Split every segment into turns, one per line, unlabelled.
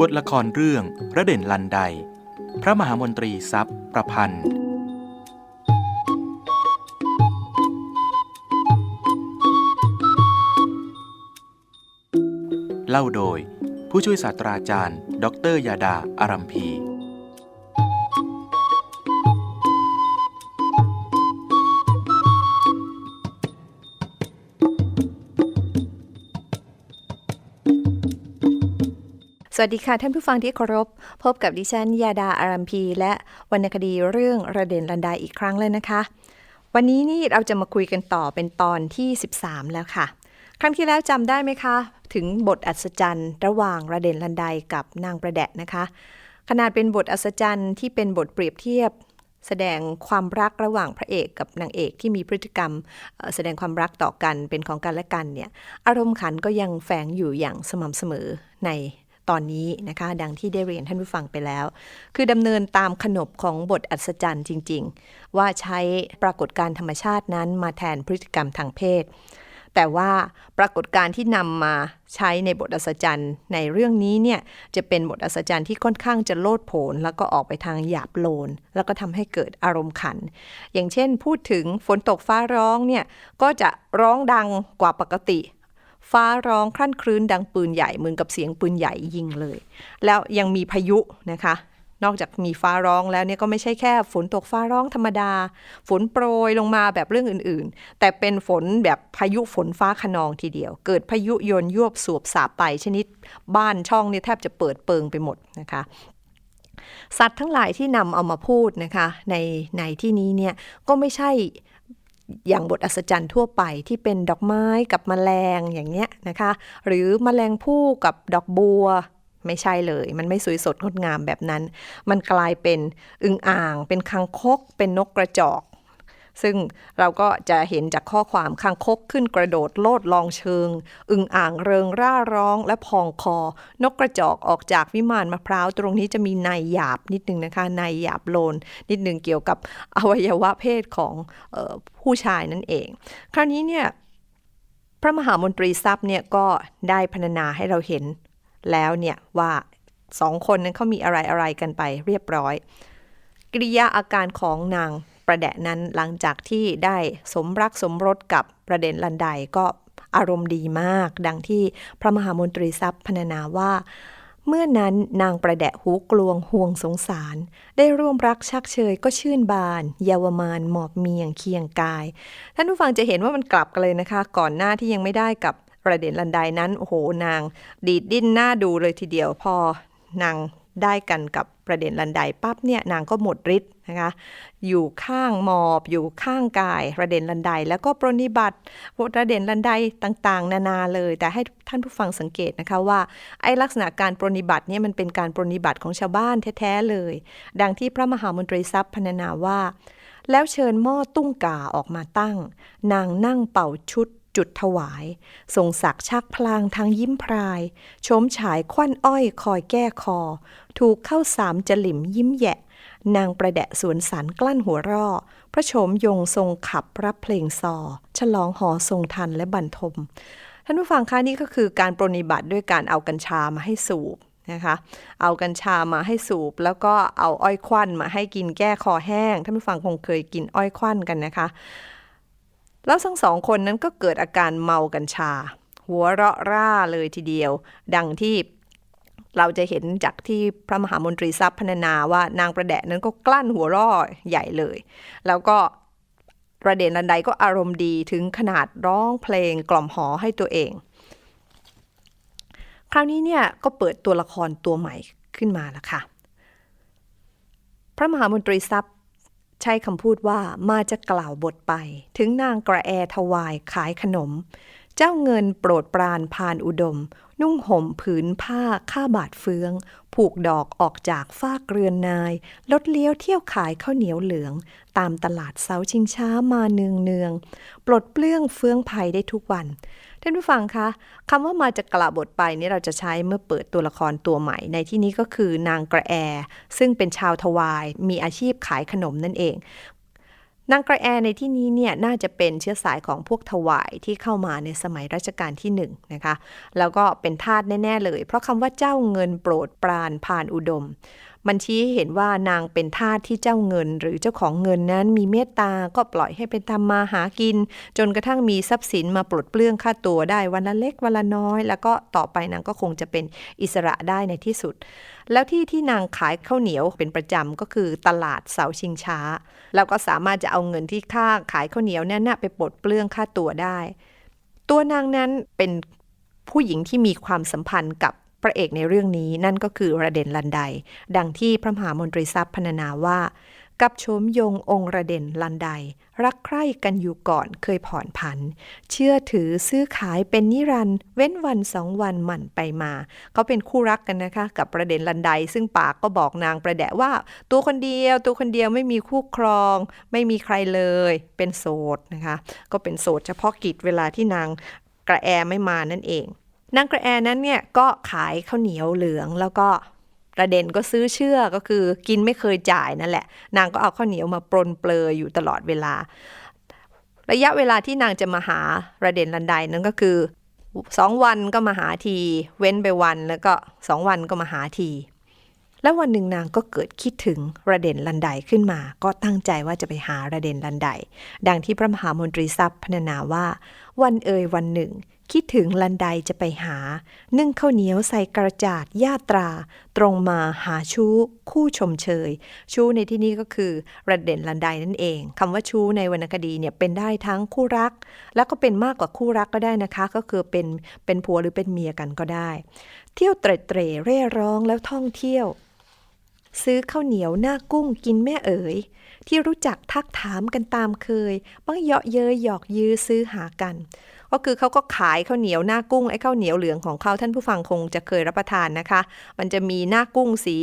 บทละครเรื่องระเด่นลันได พระมหามนตรีทรัพย์ประพันธ์ เล่าโดยผู้ช่วยศาสตราจารย์ ดรยาดาอารัมพี
สวัสดีค่ะ ท่านผู้ฟังที่เคารพ พบกับดิฉันยาดาอารัมพี และวรรณคดีเรื่องระเด่นลันไดอีกครั้งเลยนะคะ วันนี้นี่เราจะมาคุยกันต่อเป็นตอนที่ 13 แล้วค่ะ ครั้งที่แล้วจำได้ไหมคะ ถึงบทอัศจรรย์ระหว่างระเด่นลันไดกับนางประแดะนะคะ ขนาดเป็นบทอัศจรรย์ที่เป็นบทเปรียบเทียบ แสดงความรักระหว่างพระเอกกับนางเอกที่มีพฤติกรรม แสดงความรักต่อกันเป็นของกันและกันเนี่ยอารมณ์ขันก็ยังแฝงอยู่อย่างสม่ำเสมอใน ตอนนี้นะคะ ดังที่ได้เรียนท่านผู้ฟังไปแล้ว คือดำเนินตามขนบของบทอัศจรรย์จริง ๆ ว่าใช้ปรากฏการธรรมชาตินั้นมาแทนพฤติกรรมทางเพศ แต่ว่าปรากฏการที่นำมาใช้ในบทอัศจรรย์ในเรื่องนี้เนี่ยจะเป็นบทอัศจรรย์ที่ค่อนข้างจะโลดโผนแล้วก็ออกไปทางหยาบโลน แล้วก็ทำให้เกิดอารมณ์ขัน อย่างเช่นพูดถึงฝนตกฟ้าร้องเนี่ยก็จะร้องดังกว่าปกติ ฟ้าร้องครั่นครื้นดังปืนใหญ่เหมือนกับเสียงปืนใหญ่ยิงเลย แล้วยังมีพายุนะคะ นอกจากมีฟ้าร้องแล้วเนี่ยก็ไม่ใช่แค่ฝนตกฟ้าร้องธรรมดา ฝนโปรยลงมาแบบเรื่องอื่นๆ แต่เป็นฝนแบบพายุฝนฟ้าขนองทีเดียว เกิดพายุโยนยวบสวบสาบไปชนิดบ้านช่องเนี่ยแทบจะเปิดเปิงไปหมดนะคะสัตว์ทั้งหลายที่นำเอามาพูดนะคะในในที่นี้เนี่ยก็ไม่ใช่ อย่างบทอัศจรรย์ทั่วไปที่เป็นดอกไม้กับแมลงอย่างเงี้ยนะคะ หรือแมลงผู้กับดอกบัวไม่ใช่เลย มันไม่สวยสดงดงามแบบนั้น มันกลายเป็นอึงอ่าง เป็นคังคก เป็นนกกระจอก ซึ่งเราก็จะเห็นจากข้อความคางคกขึ้นกระโดดโลดลองเชิง อึงอ่างเริงร่าร้องและพองคอ นกกระจอกออกจากวิมานมะพร้าวตรงนี้จะมีในยหยาบนิดนึงนะคะในยหยาบโลน นิดนึงเกี่ยวกับอวัยวะเพศของออผู้ชายนั่นเอง คราวนี้เนี่ยพระมหามนตรีทรัพย์เนี่ยก็ได้พรรณนาให้เราเห็นแล้วเนี่ยว่าสองคนนั้นเขามีอะไรอะไรกันไปเรียบร้อย กิริยาอาการของนาง ประแดะนั้นหลังจากที่ได้สมรักสมรสกับประเด็นลันไดก็อารมณ์ดีมาก ดังที่พระมหามนตรีทรัพย์พรรณนาว่า เมื่อนั้นนางประแดะหูกลวงห่วงสงสาร ได้ร่วมรักชักเชยก็ชื่นบาน เยาวมานหมอบเมียงเคียงกาย ท่านผู้ฟังจะเห็นว่ามันกลับกันเลยนะคะ ก่อนหน้าที่ยังไม่ได้กับประเด็นลันไดนั้นโอ้โหนาง ดีดดิ้นหน้าดูเลยทีเดียวพอนางได้กันกับประเด็นลันไดปั๊บเนี่ยนางก็หมดฤทธิ์ นะคะอยู่ข้างหมอบ อยู่ข้างกายระเด็นลันได แล้วก็ปรนิบัติระเด็นลันไดต่างๆ นานาเลย แต่ให้ท่านผู้ฟังสังเกตนะคะว่าไอ้ลักษณะการปรนิบัติเนี่ยมันเป็นการปรนิบัติของชาวบ้านแท้ๆเลย ดังที่พระมหามนตรีทรัพย์พรรณนาว่า แล้วเชิญหม้อตุ้งกาออกมาตั้ง นางนั่งเป่าชุดจุดถวาย ทรงศักชักพลางทางยิ้มพราย ชมฉายควันอ้อยคอยแก้คอ ถูกเข้าสามจลิมยิ้มแยะ นางประแดะสวนสันกลั้นหัวร่อ พระโฉมยงทรงขับรับเพลงซอ ฉลองหอทรงทันและบรรทม ท่านผู้ฟังคะนี่ก็คือการปรนนิบัติด้วยการเอากัญชามาให้สูบนะคะ เอากัญชามาให้สูบ แล้วก็เอาอ้อยควันมาให้กินแก้คอแห้ง ท่านผู้ฟังคงเคยกินอ้อยควันกันนะคะ แล้วทั้งสองคนนั้นก็เกิดอาการเมากัญชา หัวเราะร่าเลยทีเดียว ดังที่ เราจะเห็นจากที่พระมหามนตรีทรัพย์พรรณนาว่านางประแดะนั้นก็กลั้นหัวราะใหญ่เลย แล้วก็ประเด็นลันไดก็อารมณ์ดีถึงขนาดร้องเพลงกล่อมหอให้ตัวเอง คราวนี้เนี่ยก็เปิดตัวละครตัวใหม่ขึ้นมาแล้วค่ะ พระมหามนตรีทรัพย์ใช้คำพูดว่ามาจะกล่าวบทไป ถึงนางกระแอถวายขายขนม เจ้าเงินโปรดปรานพานอุดม นุ่งห่มผืนผ้าข้าบาทเฟือง ผูกดอกออกจากฟากเรือนนาย ลดเลี้ยวเที่ยวขายข้าวเหนียวเหลือง ตามตลาดเสาชิงช้ามาเนืองเนือง ปลดเปลื้องเฟืองภัยได้ทุกวัน ท่านผู้ฟังคะคำว่ามาจะกล่าวบทไปนี่เราจะใช้เมื่อเปิดตัวละครตัวใหม่ ในที่นี้ก็คือนางกระแอ ซึ่งเป็นชาวทวาย มีอาชีพขายขนมนั่นเอง นางกระแอในที่นี้เนี่ยน่าจะเป็นเชื้อสายของพวกถวายที่เข้ามาในสมัยรัชกาลที่หนึ่งนะคะ แล้วก็เป็นทาสแน่ ๆ เลย เพราะคำว่าเจ้าเงินโปรดปรานผ่านอุดม มันชี้ให้เห็นว่านางเป็นทาสที่เจ้าเงิน หรือเจ้าของเงินนั้นมีเมตตาก็ปล่อยให้เป็นทำมาหากิน จนกระทั่งมีทรัพย์สินมาปลดเปลื้องค่าตัวได้วันละเล็กวันละน้อย แล้วก็ต่อไปนางก็คงจะเป็นอิสระได้ในที่สุด แล้วที่ที่นางขายข้าวเหนียวเป็นประจำก็คือตลาดเสาชิงช้า แล้วก็สามารถจะเอาเงินที่ค่าขายข้าวเหนียวนั้นไปปลดเปลื้องค่าตัวได้ ตัวนางนั้นเป็นผู้หญิงที่มีความสัมพันธ์กับ พระเอกในเรื่องนี้นั่นก็คือระเด่นลันได ดังที่พระมหามนตรีทรัพย์พรรณนาว่า กับโฉมยงองค์ระเด่นลันได รักใคร่กันอยู่ก่อนเคยผ่อนผัน เชื่อถือซื้อขายเป็นนิรันด์เว้นวันสองวันหมั่นไปมา เขาเป็นคู่รักกันนะคะ กับประเด็นลันได ซึ่งปากก็บอกนางประแดะว่า ตัวคนเดียว ตัวคนเดียวไม่มีคู่ครอง ไม่มีใครเลย เป็นโสดนะคะ ก็เป็นโสดเฉพาะกิจเวลาที่นางกระแอไม่มานั่นเอง นางกระแอนั้นเนี่ยก็ขายข้าวเหนียวเหลืองแล้วก็ประเด็นก็ซื้อเชื่อก็คือกินไม่เคยจ่ายนั่นแหละ นางก็เอาข้าวเหนียวมาปรนเปลออยู่ตลอดเวลา ระยะเวลาที่นางจะมาหาระเด่นลันไดนั้นก็คือสองวันก็มาหาที เว้นไปวันแล้วก็สองวันก็มาหาที แล้ววันหนึ่งนางก็เกิดคิดถึงระเด่นลันไดขึ้นมา ก็ตั้งใจว่าจะไปหาระเด่นลันไดดังที่พระมหามนตรีทรัพย์พรรณนาว่า วันเอ่ยวันหนึ่ง คิดถึงลันไดจะไปหา นึ่งข้าวเหนียวใส่กระจาดญาตรา ตรงมาหาชู้ คู่ชมเชย ชู้ในที่นี้ก็คือระเด่นลันไดนั่นเองคำว่าชู้ในวรรณคดีเนี่ยเป็นได้ทั้งคู่รัก แล้วก็เป็นมากกว่าคู่รักก็ได้นะคะ ก็คือเป็นเป็นผัวหรือเป็นเมียกันก็ได้ เที่ยวเตร็เตร่เร่ร้องแล้วท่องเที่ยว ซื้อข้าวเหนียวหน้ากุ้งกินแม่เอ๋ยที่รู้จักทักถามกันตามเคยบ้างเยาะเย้ยหยอกยื้อซื้อหากัน ก็คือเขาก็ขายข้าวเหนียวหน้ากุ้งไอ้ข้าวเหนียวเหลืองของเขาท่านผู้ฟังคงจะเคยรับประทานนะคะ มันจะมีหน้ากุ้งสี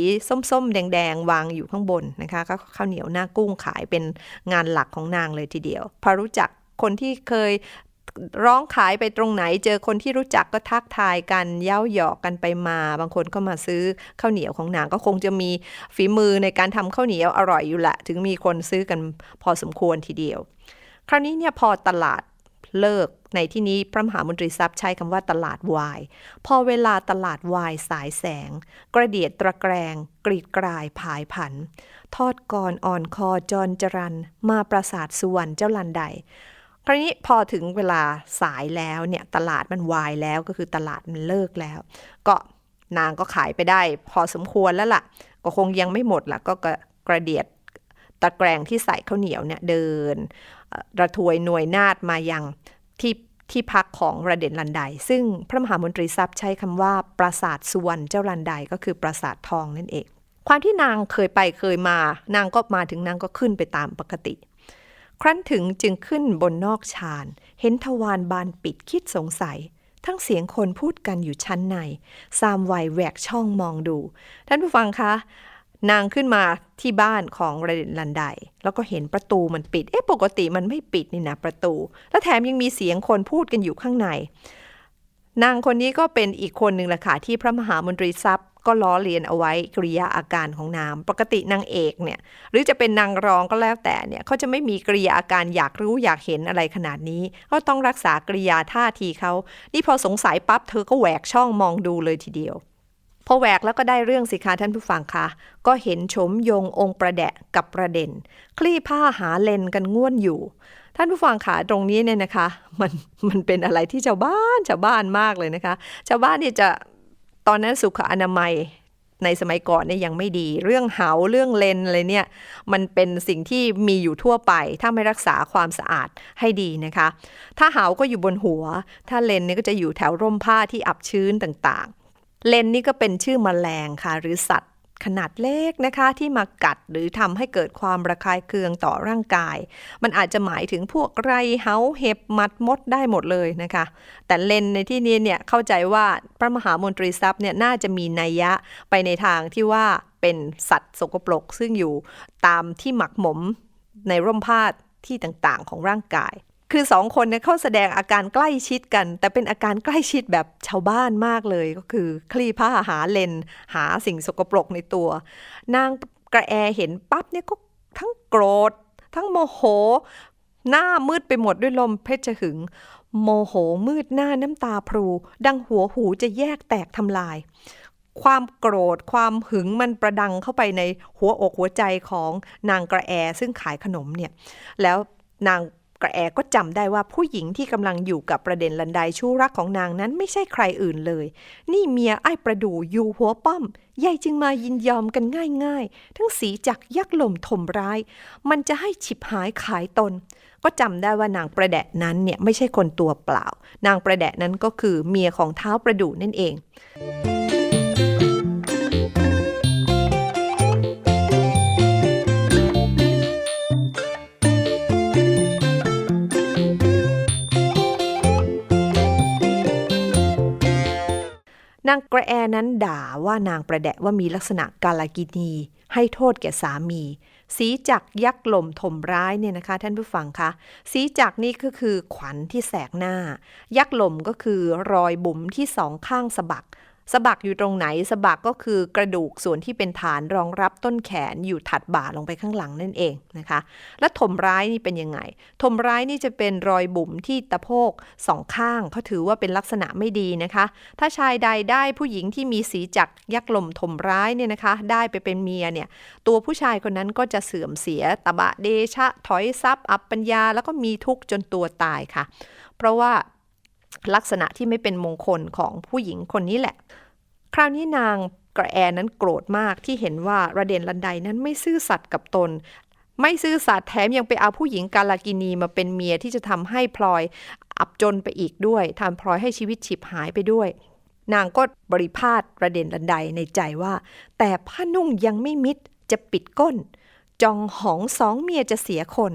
ส้มๆ แดงๆ วางอยู่ข้างบนนะคะก็ข้าวเหนียวหน้ากุ้งขายเป็นงานหลักของนางเลยทีเดียว พอรู้จักคนที่เคยร้องขายไปตรงไหน เจอคนที่รู้จักก็ทักทายกันเย้าหยอกกันไปมา บางคนก็มาซื้อข้าวเหนียวของนางก็คงจะมีฝีมือในการทำข้าวเหนียวอร่อยอยู่แหละ ถึงมีคนซื้อกันพอสมควรทีเดียว คราวนี้เนี่ยพอตลาด เลิก ในที่นี้พระมหามนตรีทรัพย์ใช้คำว่าตลาดวาย พอเวลาตลาดวายสายแสง กระเดียดตะแกรง กรีดกรายผายผัน ทอดก่อนอ่อนคอจรจรัน มาปราสาทสุวรรณเจ้าลันไดคราวนี้พอถึงเวลาสายแล้วเนี่ยตลาดมันวายแล้วก็คือตลาดมันเลิกแล้ว ก็นางก็ขายไปได้ พอสมควรแล้วล่ะ ก็คงยังไม่หมดล่ะก็กระเดียด ตะแกรงที่ใส่ข้าวเหนียวเนี่ยเดิน ระทวยหน่วยนาดมายังที่ที่พักของระเด่นลันไดซึ่งพระมหามนตรีทรัพย์ใช้คำว่าปราสาทสุวรรณเจ้าลันไดก็คือปราสาททองนั่นเอง ความที่นางเคยไปเคยมา นางก็มาถึงนางก็ขึ้นไปตามปกติ ครั้นถึงจึงขึ้นบนนอกชานเห็นทวารบานปิดคิดสงสัย ทั้งเสียงคนพูดกันอยู่ชั้นในซามวัยแหวกช่องมองดู ท่านผู้ฟังคะ นางขึ้นมาที่บ้านของรเดนลันได แล้วก็เห็นประตูมันปิด เอ๊ะปกติมันไม่ปิดนี่นะประตู แล้วแถมยังมีเสียงคนพูดกันอยู่ข้างใน นางคนนี้ก็เป็นอีกคนหนึ่งแหละค่ะที่พระมหามนตรีทรัพย์ ก็ล้อเลียนเอาไว้กริยาอาการของนางปกตินางเอกเนี่ย หรือจะเป็นนางรองก็แล้วแต่เนี่ยเขาจะไม่มีกริยาอาการอยากรู้อยากเห็นอะไรขนาดนี้ ก็ต้องรักษากริยาท่าทีเขานี่พอสงสัยปั๊บเธอก็แหวกช่องมองดูเลยทีเดียว พอแหวกแล้วก็ได้เรื่องสิคะท่านผู้ฟังคะก็เห็นชมยงองค์ประแดะกับประเด็น คลี่ผ้าหาเลนกันง่วนอยู่ ท่านผู้ฟังขาตรงนี้เนี่ยนะคะ มันมันเป็นอะไรที่ชาวบ้านชาวบ้านมากเลยนะคะ ชาวบ้านเนี่ยจะตอนนั้นสุขอนามัยในสมัยก่อนเนี่ยยังไม่ดี เรื่องเหาเรื่องเลนอะไรเนี่ยมันเป็นสิ่งที่มีอยู่ทั่วไป ถ้าไม่รักษาความสะอาดให้ดีนะคะ ถ้าเหาก็อยู่บนหัว ถ้าเลนเนี่ยก็จะอยู่แถวร่มผ้าที่อับชื้นต่างๆ เลนนี่ก็เป็นชื่อมแมลงค่ะ หรือสัตว์ ขนาดเล็กนะคะที่มากัดหรือทำให้เกิดความระคายเคืองต่อร่างกาย มันอาจจะหมายถึงพวกไรเหาเห็บมัดมดได้หมดเลยนะคะ แต่เลนในที่นี้เนี่ยเข้าใจว่าพระมหามนตรีทรัพย์เนี่ยน่าจะมีนัยยะไปในทางที่ว่าเป็นสัตว์สกปรกซึ่งอยู่ตามที่หมักหมมในร่มผ้าที่ต่างๆ ของร่างกาย คือสองคนเนี่ยเขาแสดงอาการใกล้ชิดกัน แต่เป็นอาการใกล้ชิดแบบชาวบ้านมากเลยก็คือ คลี่ผ้าหาเลน หาสิ่งสกปรกในตัว นางกระแอเห็นปั๊บเนี่ยก็ทั้งโกรธ ทั้งโมโห หน้ามืดไปหมดด้วยลมเพชรหึง โมโหมืดหน้าน้ำตาพรูดังหัวหูจะแยกแตกทำลาย ความโกรธความหึงมันประดังเข้าไปในหัวอกหัวใจของนางกระแอซึ่งขายขนมเนี่ย แล้วนาง กระแอก็จำได้ว่าผู้หญิงที่กำลังอยู่กับประเด็นลันไดชู้รักของนางนั้นไม่ใช่ใครอื่นเลย นี่เมียไอ้ประดูอยู่หัวป้อมยายจึงมายินยอมกันง่ายๆ ทั้งสีจักยักษ์ลมถมร้าย มันจะให้ฉิบหายขายตน ก็จำได้ว่านางประแดะนั้นเนี่ยไม่ใช่คนตัวเปล่า นางประแดะนั้นก็คือเมียของเท้าประดูนั่นเองนาง กระแอนั้นด่าว่านางประแดะว่ามีลักษณะกาลกินี ให้โทษแก่สามี สีจักยักษ์ลมถมร้ายเนี่ยนะคะท่านผู้ฟังคะ สีจักนี่ก็คือขวัญที่แสกหน้า ยักษ์ลมก็คือรอยบุ๋มที่สองข้างสะบัก สะบักอยู่ตรงไหนสะบักก็คือกระดูกส่วนที่เป็นฐานรองรับต้นแขนอยู่ถัดบ่าลงไปข้างหลังนั่นเองนะคะ และถมร้ายนี่เป็นยังไง ถมร้ายนี่จะเป็นรอยบุ๋มที่ตะโพกสองข้างเขาถือว่าเป็นลักษณะไม่ดีนะคะ ถ้าชายใดได้ผู้หญิงที่มีสีจักยักลมถมร้ายเนี่ยนะคะ ได้ไปเป็นเมียเนี่ยตัวผู้ชายคนนั้นก็จะเสื่อมเสียตบะเดชะ ถอยทรัพย์ อับปัญญา แล้วก็มีทุกข์จนตัวตายค่ะ เพราะว่า ลักษณะที่ไม่เป็นมงคลของผู้หญิงคนนี้แหละ คราวนี้นางกระแอนั้นโกรธมากที่เห็นว่าระเด็นลันไดนั้นไม่ซื่อสัตย์กับตน ไม่ซื่อสัตย์แถมยังไปเอาผู้หญิงกาลากินีมาเป็นเมียที่จะทำให้พลอยอับจนไปอีกด้วยทำพลอยให้ชีวิตฉิบหายไปด้วย นางก็บริพาทระเด็นลันไดในใจว่า แต่ผ้านุ่งยังไม่มิดจะปิดก้น จองหองสองเมียจะเสียคน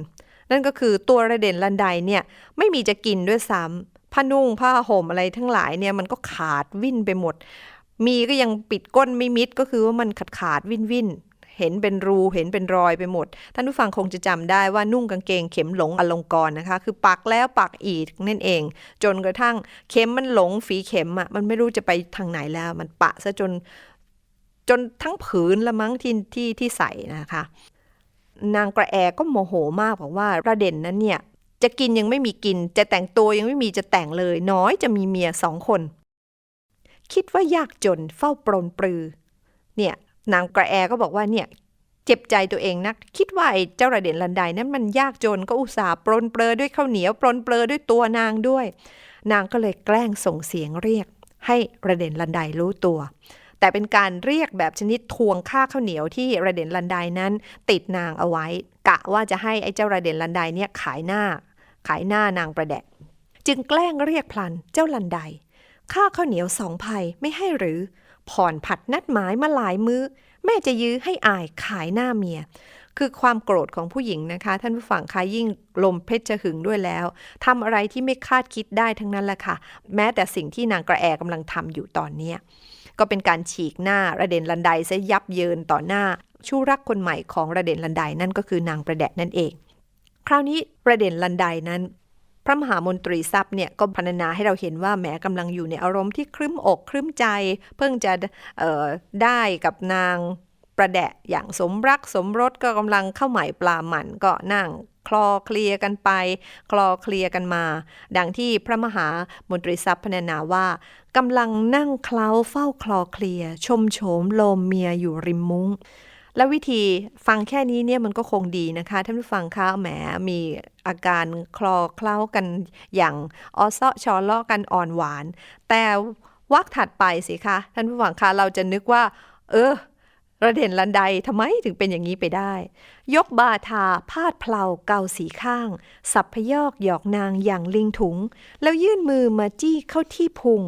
นั่นก็คือตัวระเด่นลันไดเนี่ยไม่มีจะกินด้วยซ้ำ ผ้านุ่งผ้าห่มอะไรทั้งหลายเนี่ยมันก็ขาดวิ่นไปหมด มีก็ยังปิดก้นไม่มิดก็คือว่ามันขาดขาดวิ่นวิ่นเห็นเป็นรูเห็นเป็นรอยไปหมด ท่านผู้ฟังคงจะจำได้ว่านุ่งกางเกงเข็มหลงอลงกรนะคะ คือปักแล้วปักอีกนั่นเอง จนกระทั่งเข็มมันหลงฝีเข็มอะมันไม่รู้จะไปทางไหนแล้ว มันปะซะจนจนทั้งผืนละมั้งที่ที่ที่ใส่นะคะ นางกระแอก็โมโหมากบอกว่าประเด็นนั้นเนี่ย จะกินยังไม่มีกิน จะแต่งตัวยังไม่มีจะแต่งเลย น้อยจะมีเมียสองคน คิดว่ายากจนเฝ้าปรนปรือ เนี่ยนางกระแอก็บอกว่าเนี่ยเจ็บใจตัวเองนัก คิดว่าไอ้เจ้าระเด่นลันไดนั้นมันยากจนก็อุตส่าห์ปรนเปรอด้วยข้าวเหนียวปรนเปรอด้วยตัวนางด้วย นางก็เลยแกล้งส่งเสียงเรียก ให้ระเด่นลันไดรู้ตัว แต่เป็นการเรียกแบบชนิดทวงค่าข้าวเหนียวที่ระเด่นลันไดนั้น ติดนางเอาไว้ กะว่าจะให้ไอ้เจ้าระเด่นลันไดเนี่ยขายหน้า ขายหน้านางประแดะจึงแกล้งเรียกพลันเจ้าลันไดค่าข้าวเหนียวสองภัยไม่ให้หรือ ผ่อนผัดนัดหมายมาหลายมือ้อ แม่จะยื้อให้อายขายหน้าเมีย คือความโกรธของผู้หญิงนะคะ ท่านผู้ฟังคะยิ่งลมเพชรจะหึงด้วยแล้วทำอะไรที่ไม่คาดคิดได้ทั้งนั้นแหละค่ะ แม้แต่สิ่งที่นางกระแอกำลังทำอยู่ตอนเนี้ก็เป็นการฉีกหน้าระเด็นลันไดซะยับเยินต่อหน้า ชู้รักคนใหม่ของระเด็นลันไดนั่นก็คือนางประแดะนั่นเอง คราวนี้ประเด็นลันไดนั้น พระมหามนตรีทรัพย์เนี่ยก็พรรณนาให้เราเห็นว่าแหมกำลังอยู่ในอารมณ์ที่ครึ้มอกครึ้มใจ เพิ่งจะได้กับนางประแดะอย่างสมรักสมรสก็กำลังเข้าหม่ปลาหมันก็นั่งคลอเคลียกันไป คลอเคลียกันมา ดังที่พระมหามนตรีทรัพย์พรรณนาว่ากำลังนั่งเคล้าเฝ้าคลอเคลีย ชมโฉมโลมเมียอยู่ริมมุง้ง แล้ววิธีฟังแค่นี้เนี่ยมันก็คงดีนะคะท่านผู้ฟังคะแหมมีอาการคลอเคล้ากันอย่างออเซาะชอเลาะกันอ่อนหวาน แต่วักถัดไปสิคะท่านผู้ฟังคะเราจะนึกว่า เออระเด่นลันไดทำไมถึงเป็นอย่างนี้ไปได้ ยกบาทาพาดเพลาเกาสีข้าง สับพยอกหยอกนางอย่างลิงถุง แล้วยื่นมือมาจี้เข้าที่พุง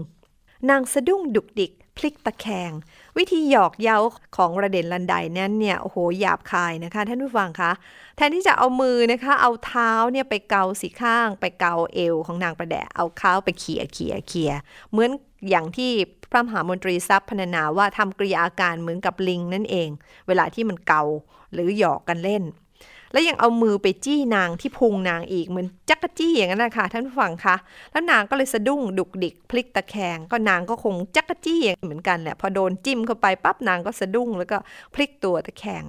นางสะดุ้งดุกดิก พลิกตะแคง วิธีหยอกเย้าของระเด่นลันไดนั้นเนี่ยโอ้โหหยาบคายนะคะ ท่านผู้ฟังคะแทนที่จะเอามือนะคะ เอาเท้าเนี่ยไปเกาสีข้าง ไปเกาเอวของนางประแดะเอาเท้าไปเขี่ยเขี่ยเขี่ยเหมือนอย่างที่พระมหามนตรีทรัพย์พรรณนาว่าทำกริยาอาการเหมือนกับลิงนั่นเอง เวลาที่มันเกาหรือหยอกกันเล่น แล้วยังเอามือไปจี้นางที่พุงนางอีกเหมือนจักรจี้อย่างนั้นนะคะท่านผู้ฟังคะแล้วนางก็เลยสะดุ้งดุกดิกพลิกตะแคงก็นางก็คงจักรจี้อย่างเหมือนกันแหละพอโดนจิ้มเข้าไปปั๊บนางก็สะดุ้งแล้วก็พลิกตัวตะแคง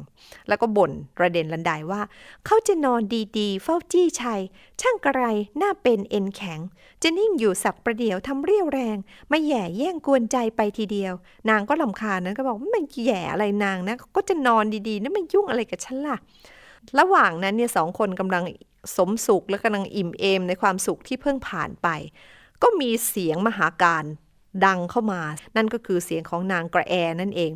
แล้วก็บ่นระเด็นรันไดว่า เขาจะนอนดีๆ เฝ้าจี้ชัย ช่างกระไรหน้าเป็นเอ็นแข็ง จะนิ่งอยู่สักประเดี๋ยวทำเรี่ยวแรงมาแย่แย่งกวนใจไปทีเดียว นางก็ลำคาญนั้นก็บอกมันแย่อะไรนางนะก็จะนอนดีๆนั่นมันยุ่งอะไรกับฉันล่ะ ระหว่างนั้นเนี่ยสองคนกำลังสมสุขและกำลังอิ่มเอมในความสุขที่เพิ่งผ่านไป ก็มีเสียงมหาการดังเข้ามา นั่นก็คือเสียงของนางกระแอนั่นเอง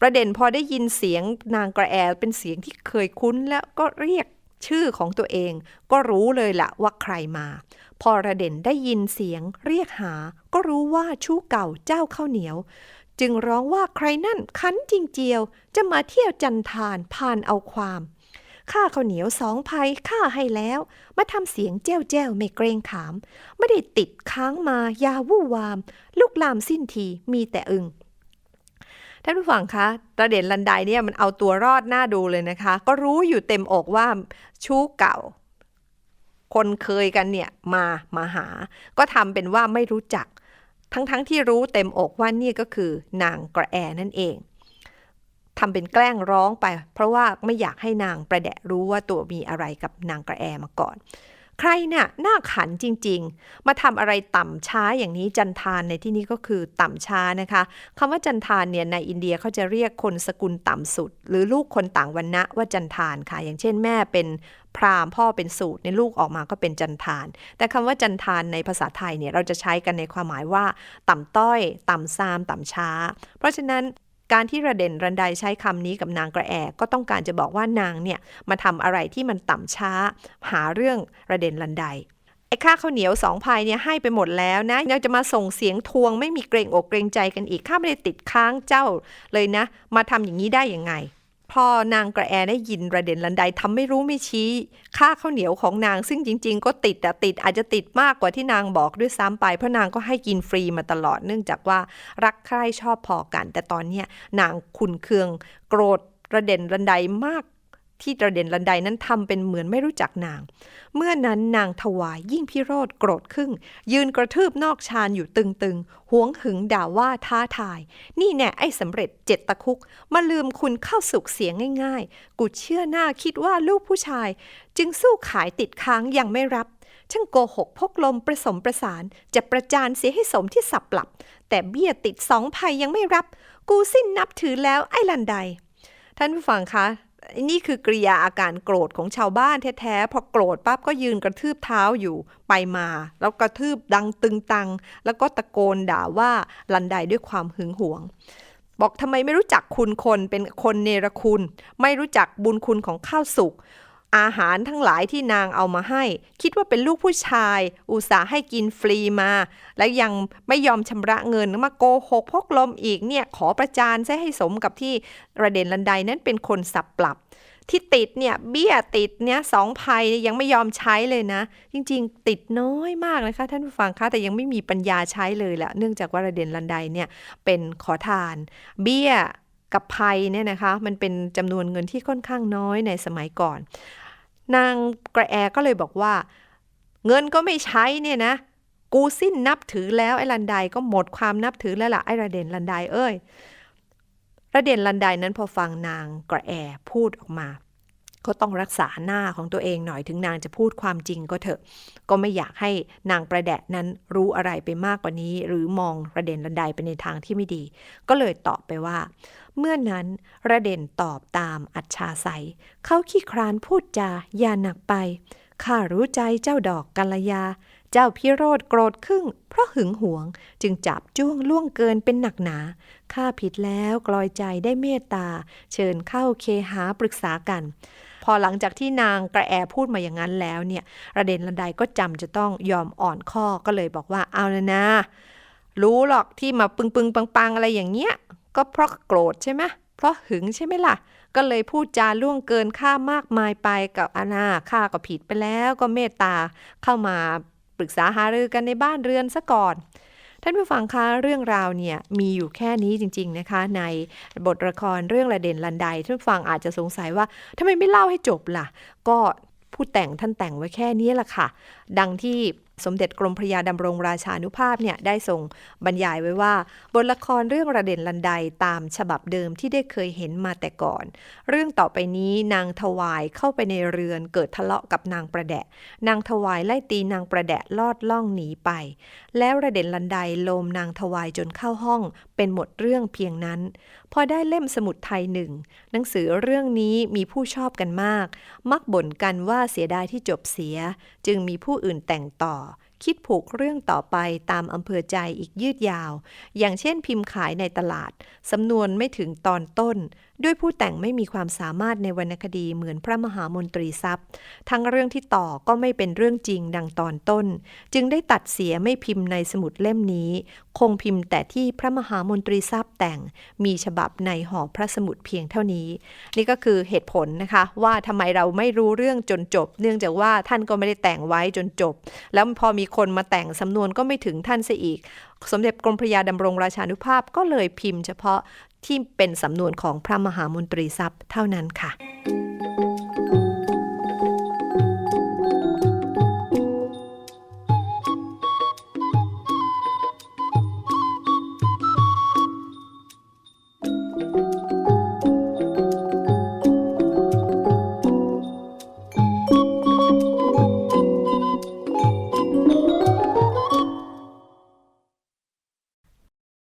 ประเด็นพอได้ยินเสียงนางกระแอเป็นเสียงที่เคยคุ้นแล้วก็เรียกชื่อของตัวเอง ก็รู้เลยละว่าใครมา พอระเด่นได้ยินเสียงเรียกหา ก็รู้ว่าชู้เก่าเจ้าข้าวเหนียว จึงร้องว่าใครนั่นคันจริงเจียว จะมาเที่ยวจันทานพานเอาความ ข้าข้าวเหนียวสองภัยข้าให้แล้ว มาทำเสียงแจ้วแจ้วไม่เกรงขาม ไม่ได้ติดค้างมายาวู่วาม ลูกลามสิ้นทีมีแต่อึงท่านผู้ฟังคะประเด็นลันไดเนี่ยมันเอาตัวรอดหน้าดูเลยนะคะ ก็รู้อยู่เต็มอกว่าชู้เก่า คนเคยกันเนี่ยมามาหา ก็ทำเป็นว่าไม่รู้จัก ทั้งๆทที่รู้เต็มอกว่านี่ก็คือนางกระแอนั่นเอง ทำเป็นแกล้งร้องไป เพราะว่าไม่อยากให้นางประแดะรู้ว่าตัวมีอะไรกับนางกระแอมาก่อน ใครเนี่ยน่าขันจริงๆ มาทำอะไรต่ำช้าอย่างนี้จันทานในที่นี้ก็คือต่ำช้านะคะคำว่าจันทานเนี่ยในอินเดียเขาจะเรียกคนสกุลต่ำสุด หรือลูกคนต่างวรรณะว่าจันทานค่ะ อย่างเช่นแม่เป็นพราหมณ์พ่อเป็นสูตรในลูกออกมาก็เป็นจันทาน แต่คำว่าจันทานในภาษาไทยเนี่ยเราจะใช้กันในความหมายว่า ต่ำต้อย ต่ำซาม ต่ำช้า เพราะฉะนั้น การที่ระเด่นรันไดใช้คำนี้กับนางกระแอก็ต้องการจะบอกว่านางเนี่ยมาทำอะไรที่มันต่ำช้า หาเรื่องระเด่นรันไดไอ้ค่าข้าวเหนียวสองพายเนี่ยให้ไปหมดแล้วนะยังจะมาส่งเสียงทวงไม่มีเกรงอกเกรงใจกันอีกข้าไม่ได้ติดค้างเจ้าเลยนะ มาทำอย่างนี้ได้ยังไง พอนางกระแอได้ยินระเด็นลันไดทำไม่รู้ไม่ชี้ค่าข้าวเหนียวของนางซึ่งจริง ๆ ก็ติดแต่ติดอาจจะติดมากกว่าที่นางบอกด้วยซ้ำไป เพราะนางก็ให้กินฟรีมาตลอดเนื่องจากว่ารักใคร่ชอบพอกัน แต่ตอนเนี้ยนางขุนเคืองโกรธระเด็นรันไดมาก ที่ระเด่นรันไดนั้นทำเป็นเหมือนไม่รู้จักนาง เมื่อนั้นนางถวายยิ่งพิโรธโกรธครึ่งยืนกระทืบนอกชานอยู่ตึงๆหวงหึงด่าว่าท้าทาย นี่แน่ไอ้สำเร็จเจ็ดตะคุก มาลืมคุณเข้าสุกเสียงง่าย ๆ กูเชื่อหน้าคิดว่าลูกผู้ชาย จึงสู้ขายติดค้างยังไม่รับช่างโกหกพกลมประสมประสาน จะประจานเสียให้สมที่สับหลับ แต่เบี้ยติดสองภัยยังไม่รับ กูสิ้นนับถือแล้วไอ้ลันไดท่านผู้ฟังคะ นี่คือกริยาอาการโกรธของชาวบ้านแท้ๆพอโกรธปั๊บก็ยืนกระทืบเท้าอยู่ไปมา แล้วกระทืบดังตึงตัง แล้วก็ตะโกนด่าว่าลันไดด้วยความหึงหวง บอกทำไมไม่รู้จักคุณคนเป็นคนเนรคุณ ไม่รู้จักบุญคุณของข้าวสุก อาหารทั้งหลายที่นางเอามาให้ คิดว่าเป็นลูกผู้ชาย อุตส่าห์ให้กินฟรีมา แล้วยังไม่ยอมชำระเงินมาโกหกพกลมอีกเนี่ยขอประจานซะให้สมกับที่ระเด็นลันไดนั้นเป็นคนสับปรับ ที่ติดเนี่ยเบี้ยติดเนี่ยสองภัยยยังไม่ยอมใช้เลยนะ จริงๆ ติดน้อยมากนะคะ ท่านผู้ฟังคะแต่ยังไม่มีปัญญาใช้เลยแหละเนื่องจากว่าระเด็นลันไดเนี่ยเป็นขอทาน เบี้ย กับภัยเนี่ยนะคะมันเป็นจำนวนเงินที่ค่อนข้างน้อยในสมัยก่อน นางกระแอก็เลยบอกว่า เงินก็ไม่ใช้เนี่ยนะ กูสิ้นนับถือแล้วไอ้ลันไดก็หมดความนับถือแล้วล่ะไอ้ระเด่นลันไดเอ้ยระเด่นลันไดนั้นพอฟังนางกระแอพูดออกมา ก็ต้องรักษาหน้าของตัวเองหน่อยถึงนางจะพูดความจริงก็เถอะ ก็ไม่อยากให้นางประแดะนั้นรู้อะไรไปมากกว่านี้ หรือมองระเด่นลันไดไปในทางที่ไม่ดี ก็เลยตอบไปว่า เมื่อนั้นระเด่นตอบตามอัจฉาใสเขาขี้ครานพูดจาอย่าหนักไปข้ารู้ใจเจ้าดอกกัลยา เจ้าพิโรธโกรธครึ่งเพราะหึงหวง จึงจับจ้วงล่วงเกินเป็นหนักหนา ข้าผิดแล้วกลอยใจได้เมตตา เชิญเข้าเคหาปรึกษากัน พอหลังจากที่นางกระแอพูดมาอย่างนั้นแล้วเนี่ยระเด็นลันไดก็จำจะต้องยอมอ่อนข้อก็เลยบอกว่าเอานะนะ รู้หรอกที่มาปึงปึงปังปังอะไรอย่างเงี้ย ก็เพราะโกรธใช่ไหมเพราะหึงใช่ไหมล่ะ ก็เลยพูดจาล่วงเกินข้ามากมายไปกับอาณาข้าก็ผิดไปแล้วก็เมตตาเข้ามาปรึกษาหารือกันในบ้านเรือนซะก่อน ท่านผู้ฟังคะเรื่องราวเนี่ยมีอยู่แค่นี้จริง ๆนะคะ ในบทละครเรื่องระเด่นลันไดท่านผู้ฟังอาจจะสงสัยว่าทำไมไม่เล่าให้จบล่ะ ก็ผู้แต่งท่านแต่งไว้แค่นี้แหละค่ะ ดังที่ สมเด็จกรมพระยาดำรงราชานุภาพเนี่ยได้ทรงบรรยายไว้ว่า บทละครเรื่องระเด่นลันไดตามฉบับเดิมที่ได้เคยเห็นมาแต่ก่อน เรื่องต่อไปนี้นางถวายเข้าไปในเรือนเกิดทะเลาะกับนางประแดะ นางถวายไล่ตีนางประแดะลอดล่องหนีไป แล้วระเด่นลันไดโลมนางถวายจนเข้าห้อง เป็นหมดเรื่องเพียงนั้น พอได้เล่มสมุดไทยหนึ่งหนังสือเรื่องนี้มีผู้ชอบกันมาก มักบ่นกันว่าเสียดายที่จบเสีย จึงมีผู้อื่นแต่งต่อ คิดผูกเรื่องต่อไปตามอำเภอใจอีกยืดยาว อย่างเช่นพิมพ์ขายในตลาด สำนวนไม่ถึงตอนต้น ด้วยผู้แต่งไม่มีความสามารถในวรรณคดีเหมือนพระมหามนตรีทรัพย์ ทั้งเรื่องที่ต่อก็ไม่เป็นเรื่องจริงดังตอนต้น จึงได้ตัดเสียไม่พิมพ์ในสมุดเล่มนี้ คงพิมพ์แต่ที่พระมหามนตรีทรัพย์แต่งมีฉบับในห่อพระสมุดเพียงเท่านี้ นี่ก็คือเหตุผลนะคะ ว่าทำไมเราไม่รู้เรื่องจนจบ เนื่องจากว่าท่านก็ไม่ได้แต่งไว้จนจบ แล้วพอมีคนมาแต่งสำนวนก็ไม่ถึงท่านซะอีก สมเด็จกรมพระยาดำรงราชานุภาพก็เลยพิมพ์เฉพาะ ที่เป็นสำนวนของพระมหามนตรีทรัพย์เท่านั้นค่ะ